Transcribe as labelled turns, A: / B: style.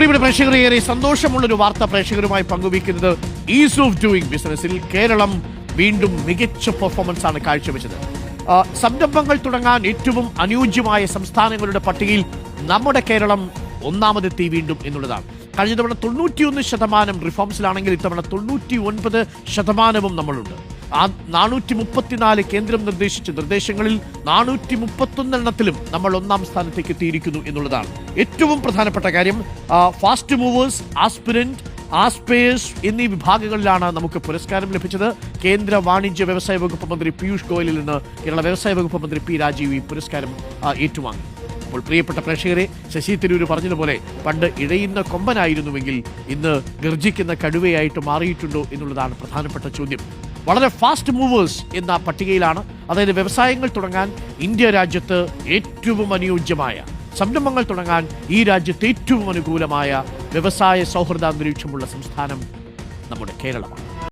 A: പ്രിയപ്പെട്ട പ്രേക്ഷകരെ ഏറെ സന്തോഷമുള്ളൊരു വാർത്ത പ്രേക്ഷകരുമായി പങ്കുവയ്ക്കുന്നത് ഈസ് ഓഫ് ഡൂയിങ് ബിസിനസ്സിൽ കേരളം വീണ്ടും മികച്ച പെർഫോമൻസ് ആണ് കാഴ്ചവെച്ചത്. സംരംഭങ്ങൾ തുടങ്ങാൻ ഏറ്റവും അനുയോജ്യമായ സംസ്ഥാനങ്ങളുടെ പട്ടികയിൽ നമ്മുടെ കേരളം ഒന്നാമതെത്തി വീണ്ടും എന്നുള്ളതാണ്. കഴിഞ്ഞ തവണ തൊണ്ണൂറ്റിയൊന്ന് ശതമാനം റിഫോംസിലാണെങ്കിൽ ഇത്തവണ തൊണ്ണൂറ്റി ഒൻപത് ശതമാനവും നമ്മളുണ്ട്. ആ നാനൂറ്റി മുപ്പത്തിനാല് കേന്ദ്രം നിർദ്ദേശിച്ച നിർദ്ദേശങ്ങളിൽ നാനൂറ്റി മുപ്പത്തൊന്നെണ്ണത്തിലും നമ്മൾ ഒന്നാം സ്ഥാനത്തേക്ക് എത്തിയിരിക്കുന്നു എന്നുള്ളതാണ്. ഏറ്റവും പ്രധാനപ്പെട്ട കാര്യം ഫാസ്റ്റ് മൂവേഴ്സ് ആസ്പിരന്റ് ആസ്പേഴ്സ് എന്നീ വിഭാഗങ്ങളിലാണ് നമുക്ക് പുരസ്കാരം ലഭിച്ചത്. കേന്ദ്ര വാണിജ്യ വ്യവസായ വകുപ്പ് മന്ത്രി പീയൂഷ് ഗോയലിൽ നിന്ന് കേരള വ്യവസായ വകുപ്പ് മന്ത്രി പി രാജീവ് ഈ പുരസ്കാരം ഏറ്റുവാങ്ങി. അപ്പോൾ പ്രിയപ്പെട്ട പ്രേക്ഷകരെ ശശി തിരൂർ പറഞ്ഞതുപോലെ പണ്ട് ഇഴയുന്ന കൊമ്പനായിരുന്നുവെങ്കിൽ ഇന്ന് ഗർജിക്കുന്ന കടുവയായിട്ട് മാറിയിട്ടുണ്ടോ എന്നുള്ളതാണ് പ്രധാനപ്പെട്ട ചോദ്യം. വളരെ ഫാസ്റ്റ് മൂവേഴ്സ് എന്ന പട്ടികയിലാണ്. അതായത് വ്യവസായങ്ങൾ തുടങ്ങാൻ ഇന്ത്യ രാജ്യത്ത് ഏറ്റവും അനുയോജ്യമായ സംരംഭങ്ങൾ തുടങ്ങാൻ ഈ രാജ്യത്ത് ഏറ്റവും അനുകൂലമായ വ്യവസായ സൗഹൃദ അന്തരീക്ഷമുള്ള സംസ്ഥാനം നമ്മുടെ കേരളമാണ്.